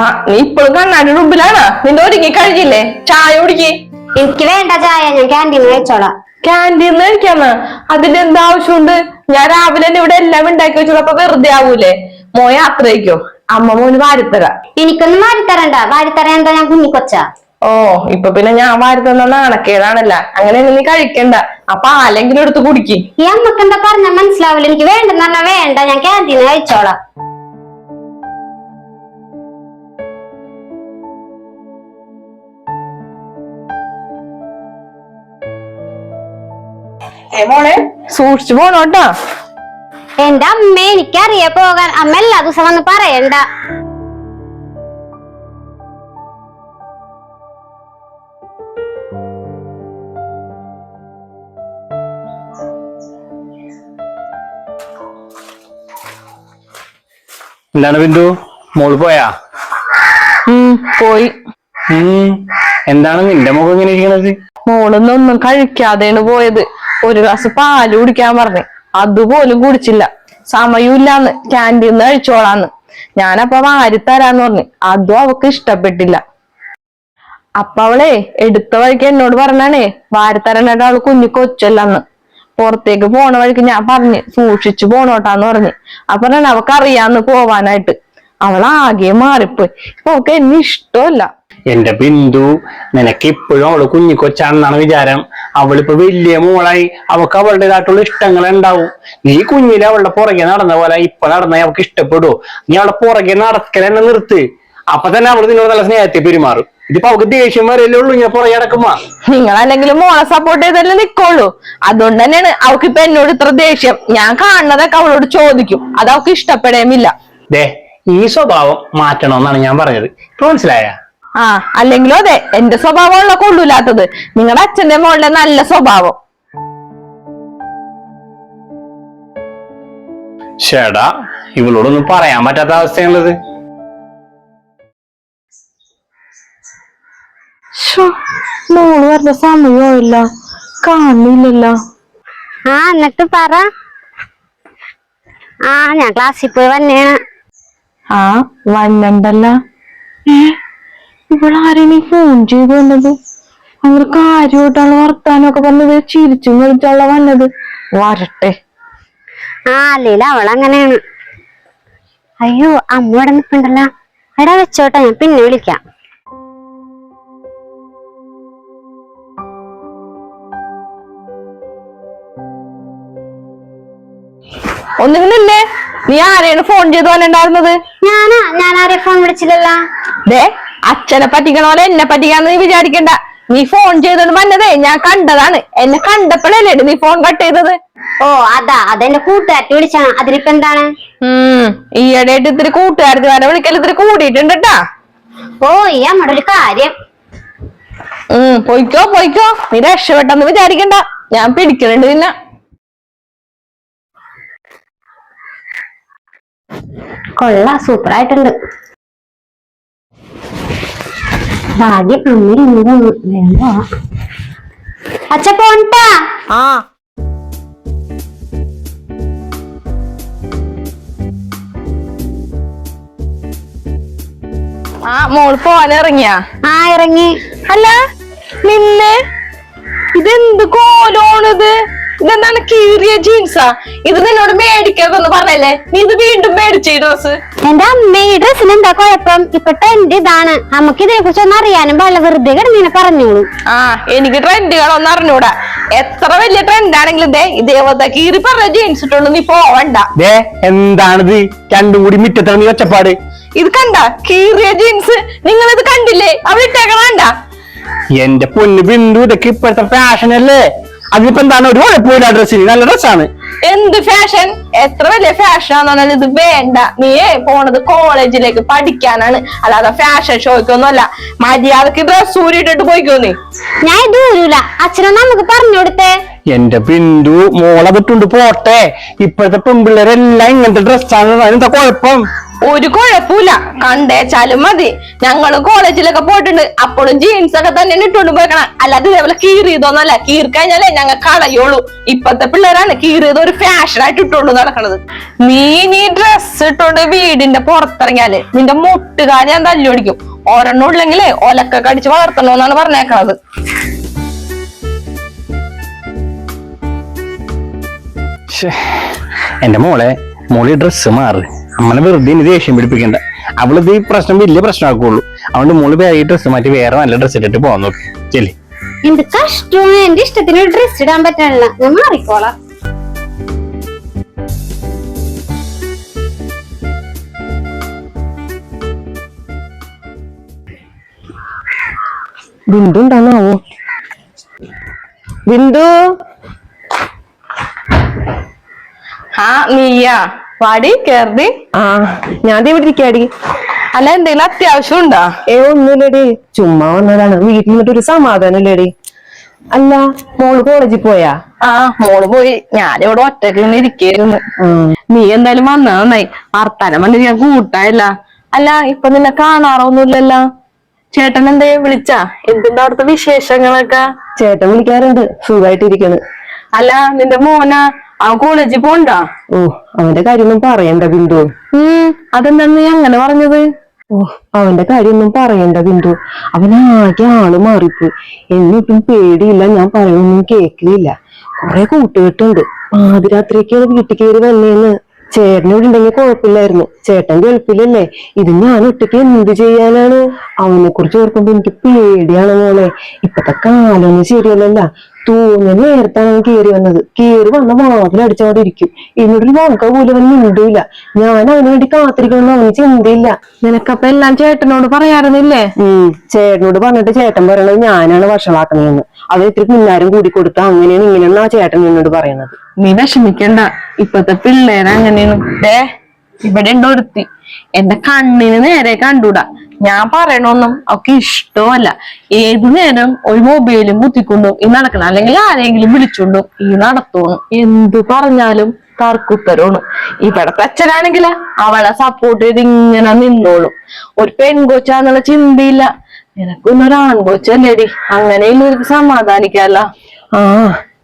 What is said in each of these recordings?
ആ നീ ഇപ്പോഴും കണ്ണാടി മുമ്പിലാണ് നിന്റെ ഒരുങ്ങി കഴിഞ്ഞില്ലേ? ചായ കുടിക്കേ. എനിക്ക് വേണ്ട ചായ ഞാൻ ക്യാന്റീനിൽ വെച്ചോളാം. ക്യാന്റീനിൽ കഴിക്കാന്ന് അതിന്റെ എന്താ ആവശ്യമുണ്ട്? ഞാൻ രാവിലെ തന്നെ ഇവിടെ എല്ലാം ഉണ്ടാക്കി വെച്ചോളൂ അപ്പൊ വെറുതെ ആവൂലേ? മോയ അത്രയ്ക്കോ അമ്മ മോന് വാരിത്തരാ. എനിക്കൊന്നും വാരിത്തരണ്ട. വാരിത്തരണ്ട എന്താ ഞാൻ കുഞ്ഞിക്കൊച്ച? ഓ ഇപ്പൊ പിന്നെ ഞാൻ വാരിത്തന്ന നാണക്കേടാണല്ല. അങ്ങനെ നീ കഴിക്കണ്ട. അപ്പൊ ആലെങ്കിലും എടുത്ത് കുടിക്കും. ഈ അമ്മയ്ക്ക് എന്താ പറഞ്ഞാ മനസ്സിലാവില്ല എനിക്ക് വേണ്ടെന്ന് പറഞ്ഞാ വേണ്ട. ഞാൻ ക്യാന്റീനിൽ കഴിച്ചോളാം മോളെ? സൂക്ഷിച്ചു പോണോട്ടാ എന്റെ അമ്മ എനിക്കറിയാ പോകാൻ. അമ്മ എല്ലാ ദിവസം വന്ന് പറയണ്ട. എന്താണ് ബിന്ദു? മോൾ പോയാ? പോയി. എന്താണ് നിന്റെ മുഖം ഇങ്ങനെ ഇരിക്കണത്? മോളൊന്നും കഴിക്കാതെയാണ് പോയത്. ഒരു ഗ്ലാസ് പാൽ കുടിക്കാൻ പറഞ്ഞു. അതുപോലും കുടിച്ചില്ല. സമയമില്ലാന്ന് ക്യാന്റീന്ന് കഴിച്ചോളാന്ന്. ഞാനപ്പൊ വാരിത്തരാന്ന് പറഞ്ഞു. അതും അവക്ക് ഇഷ്ടപ്പെട്ടില്ല. അപ്പൊ അവളെ എടുത്ത വഴിക്ക് എന്നോട് പറഞ്ഞാണേ വാരിത്തരാനായിട്ട് അവൾ കുഞ്ഞു കൊച്ചല്ലെന്ന്. പുറത്തേക്ക് പോണ വഴിക്ക് ഞാൻ പറഞ്ഞു സൂക്ഷിച്ചു പോണോട്ടാന്ന് പറഞ്ഞു. അപ്പൊ അവക്ക് അറിയാന്ന് പോവാനായിട്ട്. അവളാകെ മാറിപ്പോയി. ഇപ്പൊ അവക്ക് എന്നെ ഇഷ്ടമല്ല. എന്റെ ബിന്ദു നിനക്ക് ഇപ്പോഴും അവൾ കുഞ്ഞിക്കൊച്ചാണെന്നാണ് വിചാരം. അവളിപ്പോ വലിയ മോളായി. അവൾക്ക് അവളുടേതായിട്ടുള്ള ഇഷ്ടങ്ങൾ ഉണ്ടാവും നീ കുഞ്ഞിലെ അവളുടെ പുറകെ നടന്ന പോലെ ഇപ്പൊ നടന്ന അവൾക്ക് ഇഷ്ടപ്പെടുവോ? നീ അവളുടെ പുറകെ നടക്കൽ എന്നെ നിർത്ത്. അപ്പൊ തന്നെ അവൾ നിന്നോട് നല്ല സ്നേഹത്തെ പെരുമാറും. ഇതിപ്പോ അവക്ക് ദേഷ്യം വരല്ലേ ഉള്ളൂ ഇങ്ങനെ പുറകെ നടക്കുമ്പോ? നിങ്ങളല്ലെങ്കിലും മോളെ സപ്പോർട്ട് ചെയ്തല്ലേ നിക്കോളൂ അതുകൊണ്ട് തന്നെയാണ് അവൾക്ക് ഇപ്പൊ എന്നോട് ഇത്ര ദേഷ്യം. ഞാൻ കാണുന്നതൊക്കെ അവളോട് ചോദിക്കും. അത് അവക്ക് ഇഷ്ടപ്പെടേമില്ല. ദേ ഈ സ്വഭാവം മാറ്റണമെന്നാണ് ഞാൻ പറഞ്ഞത്. മനസ്സിലായ? ആ അല്ലെങ്കിലും അതെ എന്റെ സ്വഭാവമുള്ള കൊള്ളൂലാത്തത് നിങ്ങളുടെ അച്ഛന്റെ മോളുടെ നല്ല സ്വഭാവം. ചേടാ ഇവളോടൊന്നും പറയാൻ പറ്റാത്ത അവസ്ഥയാണുള്ളത് മോൾ വരുന്ന സമയമില്ല കാണില്ലല്ലോ ആ എന്നിട്ട് പറ. ആ ഞാൻ ക്ലാസ്സിൽ പോയി വന്നേണ്. ആ വന്നണ്ടല്ലോ. ഏ? ഇവളാരെയും ഈ ഫോൺ ചെയ്ത് വന്നത്? അവർ കാര്യമായിട്ടാണ് വർത്താനൊക്കെ പറഞ്ഞത്? ചിരിച്ചും കളിച്ചുള്ള വന്നത്. വരട്ടെ. ആ അല്ലേല അവളങ്ങനെയാണ്. അയ്യോ അമ്മ ഇവിടെ നിൽപ്പുണ്ടല്ലോ എടാ വെച്ചോട്ടെ ഞാൻ പിന്നെ വിളിക്കാം. ഒന്നുകിലല്ലേ നീ ആരെയാണ് ഫോൺ ചെയ്ത് വന്നിട്ടുണ്ടായിരുന്നത്? ഞാനാ ഞാൻ ആരെ ഫോൺ വിളിച്ചില്ലല്ലോ? ദേ അച്ഛനെ പറ്റിക്കണോലെ എന്നെ പറ്റിക്കാന്ന് നീ വിചാരിക്കണ്ട. നീ ഫോൺ ചെയ്തത് വന്നതേ ഞാൻ കണ്ടതാണ്. എന്നെ കണ്ടപ്പോഴല്ലേ നീ ഫോൺ കട്ട് ചെയ്തത്? ഓ അതാ അതെന്റെ കൂട്ടുകാരത്തി വിളിച്ചാണ്. അതിനിപ്പോ എന്താണ്? ഉം ഈയിടെയായിട്ട് ഇത്തിരി കൂട്ടുകാരത്തിമാരെ വിളിക്കൽ ഇത്തിരി കൂടിയിട്ടുണ്ട് കേട്ടാ ഓ ഈ അമ്മയുടെ ഒരു കാര്യം. ഉം പോയിക്കോ പോയിക്കോ. നീ രക്ഷപ്പെട്ടെന്ന് വിചാരിക്കണ്ട. ഞാൻ പിടിക്കണുണ്ട് നിന്നെ കൊള്ള സൂപ്പർ ഭാഗ്യം അമ്മ ഇന്ന്. വേഗം അച്ഛ പോണ്ടാ ആ. ആ മോൾ പോവാനിറങ്ങിയാ ആ ഇറങ്ങി. അല്ല നിന്നെ? ഇതെന്ത് കോലോണിത്? ഇതെന്താണ് കീറിയ ജീൻസാ ഇത് നിന്നോട് മേടിക്കരുതെന്ന് പറഞ്ഞല്ലേ? നീ ഇത് വീണ്ടും മേടിച്ച ഈ ഡ്രസ് എന്റെ അമ്മ ഈ ഡ്രസ്സിന് എന്താ കുഴപ്പം? ഇപ്പൊ ട്രെൻഡ് ഇതാണ്. നമുക്ക് ഇതിനെ കുറിച്ച് ഒന്നും അറിയാനും പാടില്ല. വെറുതെ കിടന്നിനെ പറഞ്ഞോളൂ. ആ എനിക്ക് ട്രെൻഡുകളൊന്നും അറിഞ്ഞൂടാ. എത്ര വലിയ ട്രെൻഡ് ആണെങ്കിലും ദേ ഇതേപോലത്തെ കീറി പറഞ്ഞ ജീൻസ് ഇട്ടുള്ളൂ നീ പോവണ്ട. ദേ എന്താണിത്? രണ്ടും കൂടി മിറ്റത്താണ് നീ ഒച്ചപ്പാട്. ഇത് കണ്ട? കീറിയ ജീൻസ് നിങ്ങൾ ഇത് കണ്ടില്ലേ? അവിടെ ഇട്ടേക്കണണ്ട എന്റെ പൊന്ന് ബിന്ദു ഇതൊക്കെ ഇപ്പോഴത്തെ ഫാഷൻ അല്ലേ അതിനിപ്പോ എന്താണ്? ഒരു കുഴപ്പമില്ല ഡ്രസ്സിന് നല്ല ഡ്രസ്സാണ് എന്ത് ഫാഷൻ എത്ര വലിയ ഫാഷൻ ആണെന്നാലും ഇത് വേണ്ട. നീ പോണത് കോളേജിലേക്ക് പഠിക്കാനാണ്. അല്ലാതെ ഫാഷൻ ഷോയ്ക്കൊന്നും അല്ല മര്യാദയ്ക്ക് ഡ്രസ് ഊരിട്ടിട്ട് പോയിക്കോ നീ. ഞാൻ ഇത് വരൂല അച്ഛനും നമുക്ക് പറഞ്ഞു കൊടുത്തേ. എന്റെ ബിന്ദു മോളെ വിട്ടുണ്ട് പോട്ടെ. ഇപ്പോഴത്തെ പെൺപിള്ളേരെല്ലാം ഇങ്ങനത്തെ ഡ്രസ്സാണ് എന്താ കുഴപ്പം? ഒരു കുഴപ്പമില്ല. കണ്ടേച്ചാലും മതി. ഞങ്ങൾ കോളേജിലൊക്കെ പോയിട്ടുണ്ട്. അപ്പോഴും ജീൻസ് ഒക്കെ തന്നെ ഇട്ടുകൊണ്ട് പോയിക്കണം. അല്ലാതെ ഇതേപോലെ കീറിയതൊന്നല്ല കീറി ഞങ്ങൾ കളയുള്ളൂ. ഇപ്പത്തെ പിള്ളേരാണ് കീറിയത് ഒരു ഫാഷൻ ആയിട്ട് ഇട്ടുകൊണ്ട് നടക്കണത്. നീ നീ ഡ്രസ് ഇട്ടോണ്ട് വീടിന്റെ പുറത്തിറങ്ങിയാൽ നിന്റെ മുട്ടുകാരി ഞാൻ തല്ലുപിടിക്കും ഒരെണ്ണം ഉള്ളെങ്കിലേ ഒലക്ക കടിച്ച് വളർത്തണോന്നാണ് പറഞ്ഞേക്കണത്. എന്റെ മോളെ മോളി ഡ്രസ് മാറ്. അമ്മനെ വെറുതെ ഇനി ദേഷ്യം പിടിപ്പിക്കണ്ട. അവളിത് ഈ പ്രശ്നം വലിയ പ്രശ്നമാക്കുള്ളൂ. അതുകൊണ്ട് മോൾ വേറെ ഈ ഡ്രസ്സ് മാറ്റി വേറെ നല്ല ഡ്രസ്സ് ഇട്ടിട്ട് പോകാൻ നോക്കി. ചെല്ലി. എന്ത് കഷ്ടവും എന്റെ ഇഷ്ടത്തിന് ഡ്രസ് ഇടാൻ പറ്റണില്ല ഞാൻ മാറിക്കോളാം. ബിന്ദു ഉണ്ടാവോ ബിന്ദു? ആ നീയാ. വാടി കേറി. ആ ഞാൻ ഇവിടെ ഇരിക്കാടി? അല്ല എന്തെങ്കിലും അത്യാവശ്യം ഉണ്ടോ? ഏ ഒന്നുമില്ലടി. ചുമ്മാ വന്നതാണ്. വീട്ടിൽ നിന്നിട്ട് ഒരു സമാധാനം ഇല്ലടി അല്ല മോൾ കോളേജിൽ പോയാ? ആ മോൾ പോയി. ഞാനിവിടെ ഒറ്റയ്ക്ക് നിന്ന് ഇരിക്കായിരുന്നു. നീ എന്തായാലും വന്ന നന്നായി. വർത്താനം വന്നിട്ട് ഞാൻ കൂട്ടായില്ല. അല്ല ഇപ്പൊ നിന്നെ കാണാറൊന്നുമില്ലല്ലോ. ചേട്ടൻ എന്തേ വിളിച്ചാ? എന്തിന്റെ അവിടുത്തെ വിശേഷങ്ങളൊക്കെ? ചേട്ടൻ വിളിക്കാറുണ്ട്. സുഖമായിട്ടിരിക്കണ് അല്ല നിന്റെ മോന? അവൻ കോളേജിൽ പോണ്ട? ഓ അവന്റെ കാര്യമൊന്നും പറയണ്ട ബിന്ദു. അതെന്താണ് നീ അങ്ങനെ പറഞ്ഞത്? ഓ അവന്റെ കാര്യമൊന്നും പറയണ്ട ബിന്ദു. അവനാകെ ആൾ മാറിപ്പോയി. എന്നിട്ടും പേടിയില്ല ഞാൻ പറയൊന്നും കേൾക്കുന്നില്ല കുറെ കൂട്ടുകെട്ടുണ്ട്. പാതിരാത്രിയൊക്കെയാണ് വീട്ടിൽ കയറി വന്നേന്ന്. ചേട്ടനോട് ഉണ്ടെങ്കിൽ കുഴപ്പമില്ലായിരുന്നു. ചേട്ടൻ ഗൾഫിലല്ലേ. ഇത് ഞാൻ ഒറ്റയ്ക്ക് എന്ത് ചെയ്യാനാണ്? അവനെ കുറിച്ച് ഓർക്കുമ്പോ എനിക്ക് പേടിയാണ് മോളെ. ഇപ്പത്തെ കാലൊന്നും ശരിയല്ലല്ല. തൂങ്ങ നേരത്താണ് അവൻ കേറി വന്നത്. കേറി വന്ന വാതിലടിച്ചവിടെ ഇരിക്കും എന്നോടൊരു വാക്ക പോലും അവൻ മിണ്ടൂല. ഞാൻ അവന് വേണ്ടി കാത്തിരിക്കണമെന്ന് അവന് ചിന്തയില്ല. നിനക്കപ്പൊ എല്ലാം ചേട്ടനോട് പറയാറുന്നില്ലേ? ഉം. ചേട്ടനോട് പറഞ്ഞിട്ട് ചേട്ടൻ പറയണത് ഞാനാണ് വഷളാക്കണതെന്ന് അവൻ ഇത്തിരി പിന്നാരും കൂടി കൊടുത്ത അങ്ങനെയാണ് ഇങ്ങനെയാണ് ആ ചേട്ടൻ എന്നോട് പറയണത്. നീ വിഷമിക്കണ്ട. ഇപ്പത്തെ പിള്ളേരങ്ങനെയാണ്. ഇവിടെ ഉണ്ടോ ഒരുത്തി. എന്റെ കണ്ണിന് നേരെ കണ്ടൂടാ. ഞാൻ പറയണൊന്നും ഒക്കെ ഇഷ്ടമല്ല. ഏത് നേരം ഒരു മൊബൈലും കുത്തിക്കൊണ്ടും ഈ നടക്കണം അല്ലെങ്കിൽ ആരെങ്കിലും വിളിച്ചോണ്ടും ഈ നടത്തോണം. എന്ത് പറഞ്ഞാലും തർക്കുത്തരമാണ് ഇവിടത്തെ അച്ഛനാണെങ്കിൽ അവളെ സപ്പോർട്ട് ചെയ്ത് ഇങ്ങനെ നിന്നോളും. ഒരു പെൺകൊച്ചാന്നുള്ള ചിന്തയില്ല. നിനക്കൊന്നൊരു ആൺകൊച്ചല്ലേടി. അങ്ങനെയും ഒരു സമാധാനിക്കാല്ല. ആ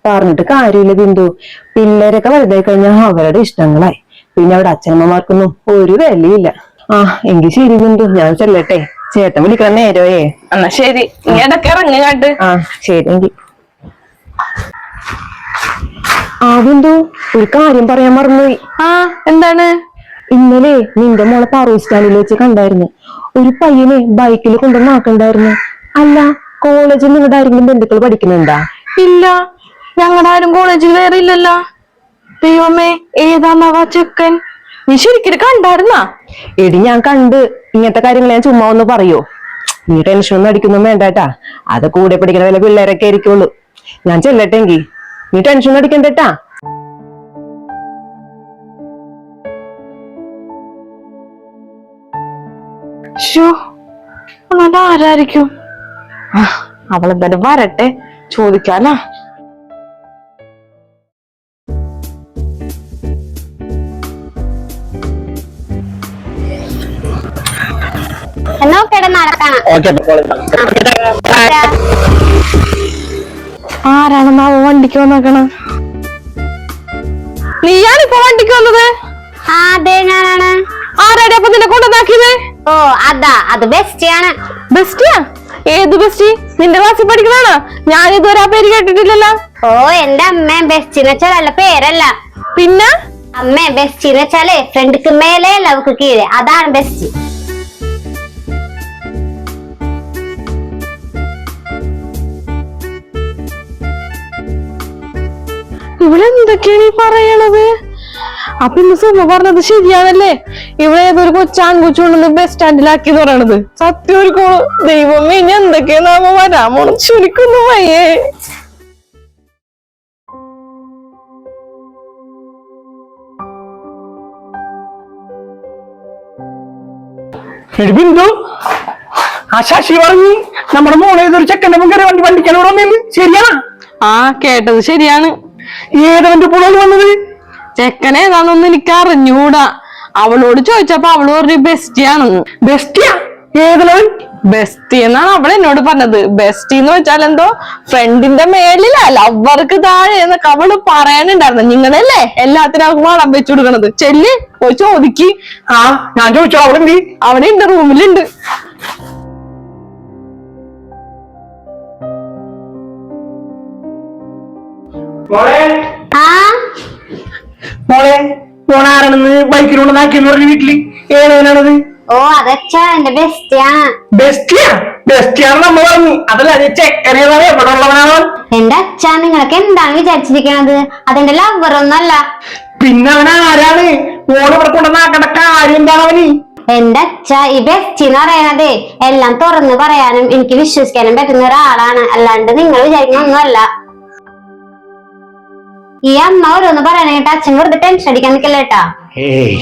പറഞ്ഞിട്ട് കാര്യമില്ല ബിന്ദു. പിള്ളേരൊക്കെ വലുതായി കഴിഞ്ഞാൽ അവരുടെ ഇഷ്ടങ്ങളായി. പിന്നെ അവിടെ അച്ഛനമ്മമാർക്കൊന്നും ഒരു വിലയില്ല ആ എങ്കിൽ ശരി ബിന്ദു. ഞാൻ ചെല്ലട്ടെ. ചേട്ടൻ വിളിക്കണം നേരോയേ. എന്നാ ശരി. നീ ഇടയ്ക്ക് ഇറങ്ങി കണ്ട് ആ ശരി എങ്കിൽ ആ ബിന്ദു ഒരു കാര്യം പറയാൻ മറന്നുപോയി. ആ എന്താണ്? ഇന്നലെ നിന്റെ മോളെ പാറു സ്റ്റാൻഡിൽ വെച്ച് കണ്ടായിരുന്നു. ഒരു പയ്യനെ ബൈക്കിൽ കൊണ്ടുവന്നാക്കണ്ടായിരുന്നു. അല്ല കോളേജിൽ നിങ്ങളുടെ ആരെങ്കിലും ബന്ധുക്കൾ പഠിക്കുന്നുണ്ടാ? ഇല്ല. ഞങ്ങളുടെ ആരും കോളേജിൽ വേറെ ഇല്ലല്ലോ ദൈവമേ ഏതാന്നാവാ ചെക്കൻ? നീ ശരിക്കും കണ്ടായിരുന്നാ? എടി ഞാൻ കണ്ട്. ഇങ്ങനത്തെ കാര്യങ്ങൾ ഞാൻ ചുമ്മാ ഒന്ന് പറയോ? നീ ടെൻഷൻ ഒന്നും അടിക്കൊന്നും വേണ്ടാട്ടാ. അത് കൂടെ പിടിക്കണ വല്ല പിള്ളേരൊക്കെ ആയിരിക്കുള്ളൂ. ഞാൻ ചെല്ലട്ടെങ്കി. നീ ടെൻഷൻ ഒന്നും അടിക്കണ്ടട്ടാ ഷോ ആരായിരിക്കും? അവളെന്തായാലും വരട്ടെ. ചോദിക്കാലാ കിടന്ന് നടക്കണം. ആരാണെന്നാവോ വണ്ടിക്ക് വന്നേക്കണ? നീയാണിപ്പോ വണ്ടിക്ക് വന്നത്? ആ അതെ ഞാനാണ്. ആരാടി അപ്പൊ നിന്നെ കൊണ്ടുവന്നാക്കിയത് ഓ അതാ അത് ബെസ്റ്റിയാണ്. ബെസ്റ്റിയാ? ഏത് ബെസ്റ്റി? നിന്റെ ക്ലാസ്സിൽ പഠിക്കണാണോ ഞാൻ ഇതുവരെ ആ പേര് കേട്ടിട്ടില്ലല്ലോ. ഓ എന്റെ അമ്മ ബെസ്റ്റ് എന്ന് വെച്ചാൽ നല്ല പേരല്ല. പിന്നെ? അമ്മ ബെസ്റ്റ് എന്ന് വെച്ചാൽ ഫ്രണ്ടിക്ക് മേലെ ലവക്ക് കീഴെ. അതാണ് ബെസ്റ്റ്. ഇവിടെ എന്തൊക്കെയാണ് ഈ പറയണത്? അപ്പൊ ഇന്ന് സുമ പറഞ്ഞത് ശരിയാണല്ലേ? ഇവിടെ ഏതൊരു കൊച്ചാൻ കൊച്ചുകൊണ്ടൊന്ന് ബസ് സ്റ്റാൻഡിലാക്കി എന്ന് പറയണത്. സത്യം ഒരു കോൾ ദൈവമേ ഇനി എന്തൊക്കെയാണാവോ വരാമോ ചുരുക്കുന്നു വയ്യേ. എടി ബിന്ദു ആ ശശി പറഞ്ഞു നമ്മുടെ മോളേതൊരു ചെക്കന്റെ മുൻ കയറി വണ്ടി വന്നേന്ന് ശരിയാണ്? ആ കേട്ടത് ശരിയാണ്. ഏതവന്റെ പുള്ളൽ വന്നത്? ചെക്കനെ ഏതാണെന്നൊന്നും എനിക്ക് അറിഞ്ഞൂടാ അവളോട് ചോദിച്ചപ്പോ അവൾ പറഞ്ഞു ബെസ്റ്റിയാണെന്ന്. ബെസ്റ്റിയാ? ഏതവൻ ബെസ്റ്റി എന്നാണ് അവൾ എന്നോട് പറഞ്ഞത്. ബെസ്റ്റി എന്ന് വെച്ചാൽ എന്തോ ഫ്രണ്ടിന്റെ മേളില ലവർക്ക് താഴെ എന്നൊക്കെ അവൾ പറയാനുണ്ടായിരുന്നു. നിങ്ങളല്ലേ എല്ലാത്തിനും വളം വെച്ചു കൊടുക്കണത്. ചെല്ല് പോയി ചോദിക്ക്. ആ ഞാൻ ചോദിച്ചു അവളെന്തി? അവിടെ ഉണ്ട് റൂമിലുണ്ട്. മോളെ മോളാരാണെന്ന് ബൈക്കിലൂടെ നാക്കിയെന്ന് പറഞ്ഞ വീട്ടിൽ. ഏതവനാണത്? ഓ അതച്ഛാ എന്റെ ബെസ്റ്റിയാ ബെസ്റ്റിയാ ബെസ്റ്റിയാണെന്ന് അമ്മ പറഞ്ഞു. അതല്ല അത് ചെക്കനേതാണ് എവിടെ ഉള്ളവനാണോ എന്റെ അച്ഛ നിങ്ങളൊക്കെ എന്താണ് വിചാരിച്ചിരിക്കണത്? അതെന്റെ ലവർ ഒന്നല്ല പിന്നെ അവൻ ആരാണ്? മോൾ ഇവിടെ കൊണ്ടുവന്നാക്കേണ്ട കാര്യം എന്താണ് അവന്? എന്റെ അച്ഛ ഈ ബെസ്റ്റി എന്ന് പറയണത് എല്ലാം തുറന്ന് പറയാനും എനിക്ക് വിശ്വസിക്കാനും പറ്റുന്ന ഒരാളാണ്. അല്ലാണ്ട് നിങ്ങൾ വിചാരിക്കുന്ന ഒന്നുമല്ല. ഈ അമ്മ ഓരോന്ന് പറയണേട്ട് അച്ഛൻ വെറുതെ ടെൻഷൻ അടിക്കാൻ നിൽക്കല്ലേട്ടാ ഏയ്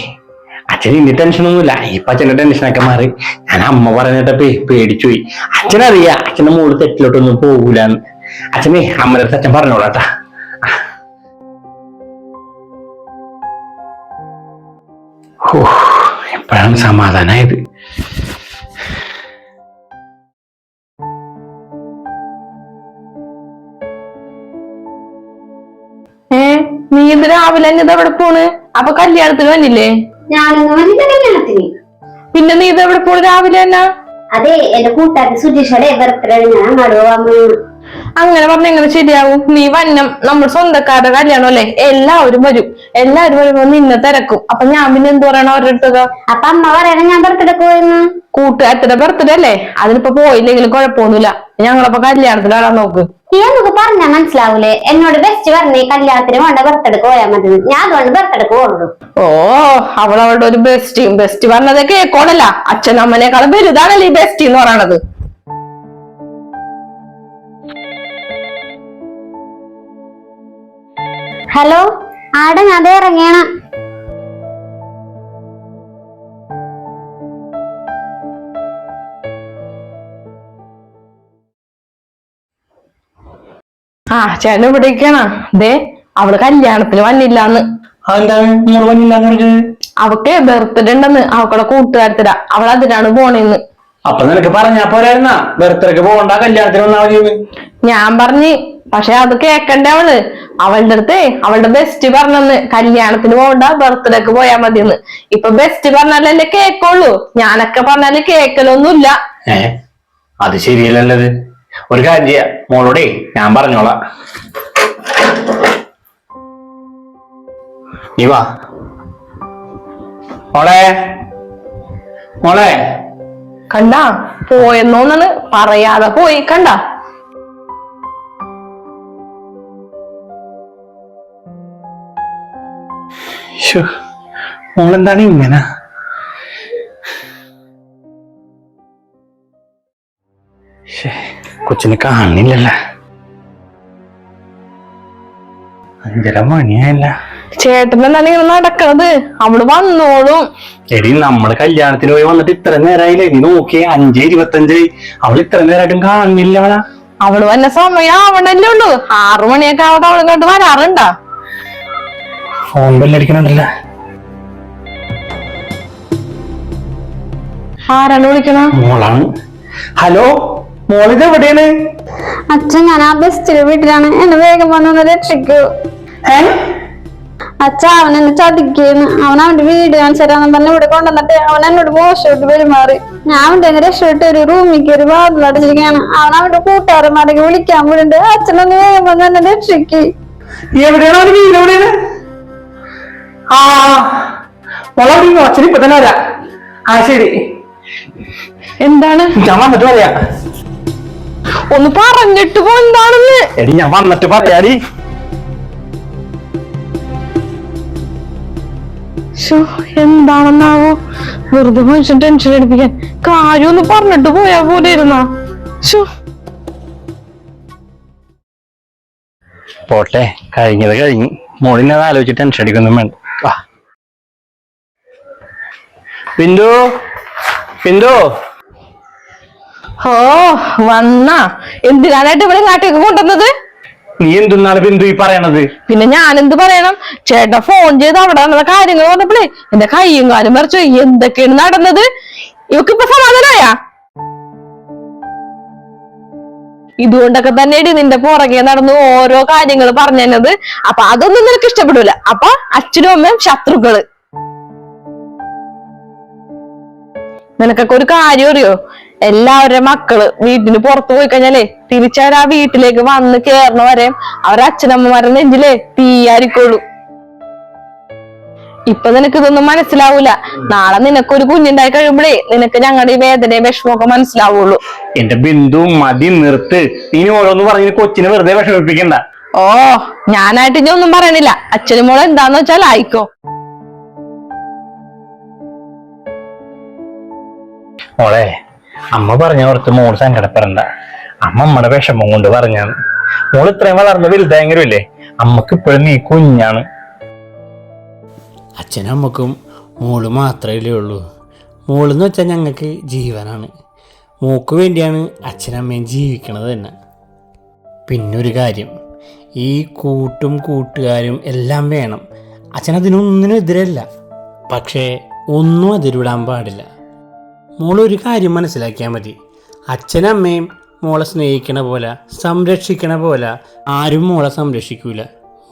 അച്ഛൻ ഇനി ടെൻഷനൊന്നുമില്ല ഇപ്പൊ അച്ഛന്റെ ടെൻഷനൊക്കെ മാറി. ഞാൻ അമ്മ പറഞ്ഞിട്ടപ്പേ പേടിച്ചു പോയി. അച്ഛനറിയാ അച്ഛന്റെ മോൾ തെറ്റിലോട്ടൊന്നും പോകൂലെന്ന്. അച്ഛനെ അമ്മയുടെ അടുത്ത് അച്ഛൻ പറഞ്ഞോളാട്ടാ ഓ എപ്പോഴാണ് സമാധാനായത്? നീ ഇത് രാവിലെ തന്നെ ഇത് എവിടെ പോണ്? അപ്പൊ കല്യാണത്തിന് വന്നില്ലേ? ഞാനൊന്നും വന്നില്ല കല്യാണത്തിന്. പിന്നെ നീ ഇത് എവിടെ പോണ് രാവിലെ തന്നെ? അതെ എന്റെ കൂട്ടുകാരൻ സുജീഷയുടെ ബർത്ത്ഡേ ഞാൻ അങ്ങോട്ട് പോവാൻ അങ്ങനെ പറഞ്ഞ എങ്ങനെ ശരിയാവും? നീ വന്നം നമ്മൾ സ്വന്തക്കാരുടെ കല്യാണം അല്ലേ? എല്ലാവരും വരും. എല്ലാവരും വരുമ്പോ നിന്നെ തിരക്കും. അപ്പൊ ഞാൻ പിന്നെ എന്ത് പറയണം അവരുടെ അപ്പൊ അമ്മ പറയണ ഞാൻ ബർത്ത്ഡേ പോയെന്ന്. കൂട്ടുകാരത്തിന്റെ ബർത്ത്ഡേ അല്ലേ? അതിനിപ്പോ പോയില്ലെങ്കിലും കുഴപ്പമൊന്നുമില്ല. ഞങ്ങളപ്പോ കല്യാണത്തിന് വരാൻ നോക്ക്. ഈ പറഞ്ഞാൽ പറഞ്ഞാ മനസ്സിലാവൂലേ? എന്നോട് ബെസ്റ്റ് പറഞ്ഞേ കല്യാണത്തിന് വേണ്ട ബർത്ത്ഡേ പോയാൽ മതി ഞാൻ അതുകൊണ്ട് ബർത്ത്ഡേ പോകുള്ളൂ ഓ അവൾ അവളുടെ ഒരു ബെസ്റ്റിയും ബെസ്റ്റ് പറഞ്ഞത് അച്ഛൻ അച്ഛനമ്മനേക്കാളും വലുതാണല്ലേ ഈ ബെസ്റ്റ് എന്ന് പറയണത്. ഹലോ ആടെ ഞാൻ ഇറങ്ങിയാണ്. ആ ചേട്ടൻ ഇവിടേക്കാണ് ദേ അവൾ കല്യാണത്തിന് വന്നില്ലാന്ന്. അവക്ക് ബർത്ത്ഡേ ഉണ്ടെന്ന്. അവക്കടെ കൂട്ടുകാരത്തില. അവൾ അതിനാണ് പോണേന്ന്. അപ്പൊ നിനക്ക് പറഞ്ഞാ പോരായിരുന്നാ? ബർത്ത്ഡേക്ക് പോകണ്ട കല്യാണത്തിന് വന്നാ മതി ഞാൻ പറഞ്ഞ് പക്ഷെ അത് കേക്കണ്ടേ അവൾ. അവളുടെ അടുത്ത് അവളുടെ ബെസ്റ്റ് പറഞ്ഞെന്ന്. കല്യാണത്തിന് പോകണ്ട ബർത്ത്ഡേക്ക് പോയാ മതിയെന്ന്. ഇപ്പൊ ബെസ്റ്റ് പറഞ്ഞാലല്ലേ കേക്കുള്ളൂ. ഞാനൊക്കെ പറഞ്ഞാൽ കേക്കലൊന്നുമില്ല. അത് ശരിയല്ലല്ലത്. ഒരു കാര്യം ചെയ്യാ. മോളോടെ ഞാൻ പറഞ്ഞോളാം. നീ വാ. മോളെ മോളെ. കണ്ട? പോയെന്നോന്നാണ് പറയാതെ പോയി. കണ്ട? മോളെന്താണ് ഇങ്ങനെ? ശ്ശേ, കൊച്ചിനെ കാണില്ലല്ല അഞ്ചര മണിയായല്ല. ഇങ്ങനെ നടക്കണത്. അവൾ വന്നോളും. എടി നമ്മൾ കല്യാണത്തിന് പോയി വന്നിട്ട് ഇത്ര നേരമായില്ലേ നീ നോക്കിയേ അഞ്ചേ ഇരുപത്തഞ്ചായി അവൾ ഇത്ര നേരമായിട്ടും കാണുന്നില്ല അവളാ അവൾ വന്ന സമയം ആവണല്ലേ ഉള്ളൂ. ആറു മണിയൊക്കെ ആവട്ടെ അവൾ ഇങ്ങോട്ട് വരാറുണ്ടാ? ഫോൺ ബെല്ലടിക്കണുണ്ടല്ല. ആരാണ് വിളിക്കണ? മോളാണ്. ഹലോ? മോളിത് എവിടെയാണ്? അച്ഛൻ ഞാൻ ആ ബെസ്റ്റിന്റെ വീട്ടിലാണ് എന്നെ വേഗം വന്നൊന്ന് രക്ഷിക്കൂ അച്ഛൻ അച്ഛ അവൻ എന്നെ ചതിക്കുന്നു. അവൻ അവന്റെ വീട് കാണിച്ചു തന്നെ പറഞ്ഞ് ഇവിടെ കൊണ്ടുവന്നിട്ട് അവൻ എന്നോട് മോശമായിട്ട് പെരുമാറി. ഞാൻ അവന്റെ രക്ഷപ്പെട്ട് ഒരു റൂമിൽ കയറി വാതിലടച്ചിരിക്കുകയാണ് അവൻ അവന്റെ കൂട്ടുകാരന്മാരൊക്കെ വിളിക്കാൻ വിടുന്നുണ്ട്. അച്ഛനൊന്ന് വേഗം വന്ന് എന്നെ രക്ഷിക്ക് എവിടെയാണ് അവന് വീട്? എവിടെയാണ്? ആ മോളെ അവിടെ അച്ഛൻ ഇപ്പൊ തന്നെ വരാം. ആ ശരി. എന്താണ്? ഞാൻ വന്നിട്ട് പറയാം ഒന്ന് പറഞ്ഞിട്ട് പോ എന്താണെന്ന്. എടി ഞാൻ വന്നിട്ട് പറയാടി. എന്താണെന്നാവോ? വെറുതെ മനുഷ്യൻ ടെൻഷൻ അടിപ്പിക്കാൻ. കാര്യം ഒന്ന് പറഞ്ഞിട്ട് പോയാ പോലെ ഇരുന്നാ. പോട്ടെ കഴിഞ്ഞത് കഴിഞ്ഞു. മോളിനെ ആലോചിച്ച് ടെൻഷൻ അടിക്കൊന്നും വേണ്ട. പിന്തു ബിന്ദു ഓ വന്നാ. എന്തിനാനായിട്ട് ഇവിടെ നാട്ടിലേക്ക് കൊണ്ടുവന്നത്? നീ എന്തെന്നാണ് ബിന്ദു ഈ പറയണത്? പിന്നെ ഞാൻ എന്ത് പറയണം? ചേട്ടാ ഫോൺ ചെയ്ത് അവിടെ നടന്ന കാര്യങ്ങൾ പറഞ്ഞപ്പോഴേ എന്റെ കൈയും കാലും മറിച്ചു എന്തൊക്കെയാണ് നടന്നത്? ഇവക്ക് ഇപ്പൊ സമാധാനായ? ഇതുകൊണ്ടൊക്കെ തന്നെയാണ് നിന്റെ പുറകെ നടന്ന് ഓരോ കാര്യങ്ങൾ പറഞ്ഞു തന്നത് അപ്പൊ അതൊന്നും നിനക്ക് ഇഷ്ടപ്പെടൂല. അപ്പൊ അച്ഛനും അമ്മയും ശത്രുക്കൾ. നിനക്കൊക്കെ ഒരു കാര്യം അറിയോ? എല്ലാവരുടെ മക്കൾ വീട്ടിന് പുറത്തു പോയി കഴിഞ്ഞാലേ തിരിച്ചവർ ആ വീട്ടിലേക്ക് വന്ന് കേറണ വരെ അവരുടെ അച്ഛനമ്മമാരുടെ നെഞ്ചിലേ തീയായിരിക്കുള്ളൂ ഇപ്പൊ നിനക്ക് ഇതൊന്നും മനസ്സിലാവൂല. നാളെ നിനക്ക് ഒരു കുഞ്ഞുണ്ടായി കഴിയുമ്പോഴേ നിനക്ക് ഞങ്ങളുടെ ഈ വേദനയും വിഷമമൊക്കെ മനസ്സിലാവുള്ളൂ. എന്റെ ബിന്ദു മതി നിർത്ത്. നീ ഓരോന്ന് പറഞ്ഞ് കൊച്ചിനെ വെറുതെ വിഷമിപ്പിക്കണ്ട. ഓ ഞാനായിട്ട് ഇനി ഒന്നും പറയണില്ല. അച്ഛനും മോളെ എന്താന്ന് വെച്ചാൽ ആയിക്കോ. മോളെ അമ്മ പറഞ്ഞ ഓർത്ത് മോൾ സങ്കടപ്പെടണ്ട. അമ്മ അമ്മയുടെ വിഷമം കൊണ്ട് പറഞ്ഞാണ് മോൾ ഇത്രയും വളർന്ന് വലുതായെങ്കിലും ഇല്ലേ അമ്മയ്ക്ക് ഇപ്പോഴും നീ കുഞ്ഞാണ്. അച്ഛനും അമ്മക്കും മോൾ മാത്രമല്ലേ ഉള്ളൂ. മോളെന്ന് വെച്ചാൽ ഞങ്ങൾക്ക് ജീവനാണ്. മോക്ക് വേണ്ടിയാണ് അച്ഛനമ്മയും ജീവിക്കണത് തന്നെ. പിന്നൊരു കാര്യം ഈ കൂട്ടും കൂട്ടുകാരും എല്ലാം വേണം. അച്ഛനതിനൊന്നിനും എതിരല്ല. പക്ഷേ ഒന്നും അതിരിവിടാൻ പാടില്ല. മോളൊരു കാര്യം മനസ്സിലാക്കിയാൽ മതി. അച്ഛനമ്മയും മോളെ സ്നേഹിക്കണ പോലെ സംരക്ഷിക്കണ പോലെ ആരും മോളെ സംരക്ഷിക്കൂല.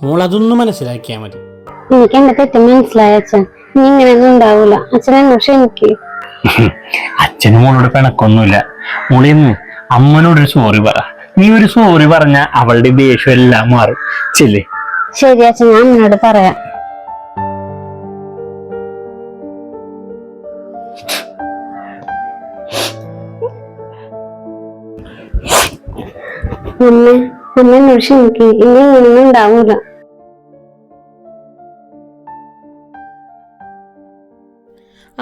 മോൾ അതൊന്നും മനസ്സിലാക്കിയാൽ മതി. എനിക്ക് എന്റെ തെറ്റ് മനസ്സിലായ അച്ഛൻ. ഇങ്ങനെയൊന്നും ഉണ്ടാവൂല. ക്ഷമിക്ക്. അച്ഛനും മോളോട് പിണക്കൊന്നുമില്ല. മോളിന്ന് അമ്മനോടൊരു സോറി പറ. നീ ഒരു സോറി പറഞ്ഞ അവളുടെ ദേഷ്യം എല്ലാം മാറും. ചെല്ലേ. ശരി അച്ഛൻ ഞാൻ അമ്മയോട് പറയാം. അമ്മ എന്നോട് നോക്കി ഇനി ഒന്നും ഉണ്ടാവൂല.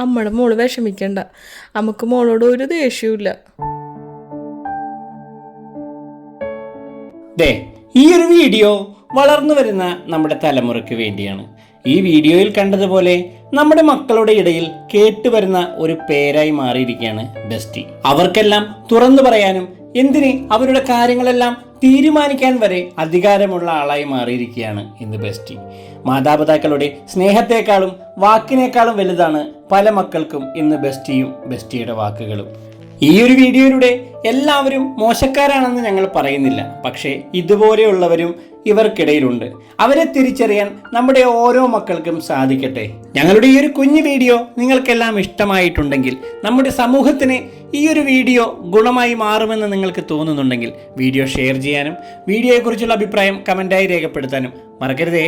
അമ്മയുടെ മോൾ വിഷമിക്കണ്ട. നമുക്ക് മോളോട് ഒരു ദേഷ്യമില്ല ദേ ഈ ഒരു വീഡിയോ വളർന്നു വരുന്ന നമ്മുടെ തലമുറയ്ക്ക് വേണ്ടിയാണ്. ഈ വീഡിയോയിൽ കണ്ടതുപോലെ നമ്മുടെ മക്കളുടെ ഇടയിൽ കേട്ടുവരുന്ന ഒരു പേരായി മാറിയിരിക്കുകയാണ് ബെസ്റ്റി. അവർക്കെല്ലാം തുറന്നു പറയാനും എന്തിന് അവരുടെ കാര്യങ്ങളെല്ലാം തീരുമാനിക്കാൻ വരെ അധികാരമുള്ള ആളായി മാറിയിരിക്കുകയാണ് ഇന്ന് ബെസ്റ്റി. മാതാപിതാക്കളുടെ സ്നേഹത്തെക്കാളും വാക്കിനേക്കാളും വലുതാണ് പല മക്കൾക്കും ഇന്ന് ബെസ്റ്റിയും ബെസ്റ്റിയുടെ വാക്കുകളും. ഈ ഒരു വീഡിയോയിലൂടെ എല്ലാവരും മോശക്കാരാണെന്ന് ഞങ്ങൾ പറയുന്നില്ല. പക്ഷേ ഇതുപോലെയുള്ളവരും ഇവർക്കിടയിലുണ്ട്. അവരെ തിരിച്ചറിയാൻ നമ്മുടെ ഓരോ മക്കൾക്കും സാധിക്കട്ടെ. ഞങ്ങളുടെ ഈ ഒരു കുഞ്ഞു വീഡിയോ നിങ്ങൾക്കെല്ലാം ഇഷ്ടമായിട്ടുണ്ടെങ്കിൽ നമ്മുടെ സമൂഹത്തിന് ഈ ഒരു വീഡിയോ ഗുണമായി മാറുമെന്ന് നിങ്ങൾക്ക് തോന്നുന്നുണ്ടെങ്കിൽ വീഡിയോ ഷെയർ ചെയ്യാനും വീഡിയോയെക്കുറിച്ചുള്ള അഭിപ്രായം കമന്റായി രേഖപ്പെടുത്താനും മറക്കരുതേ.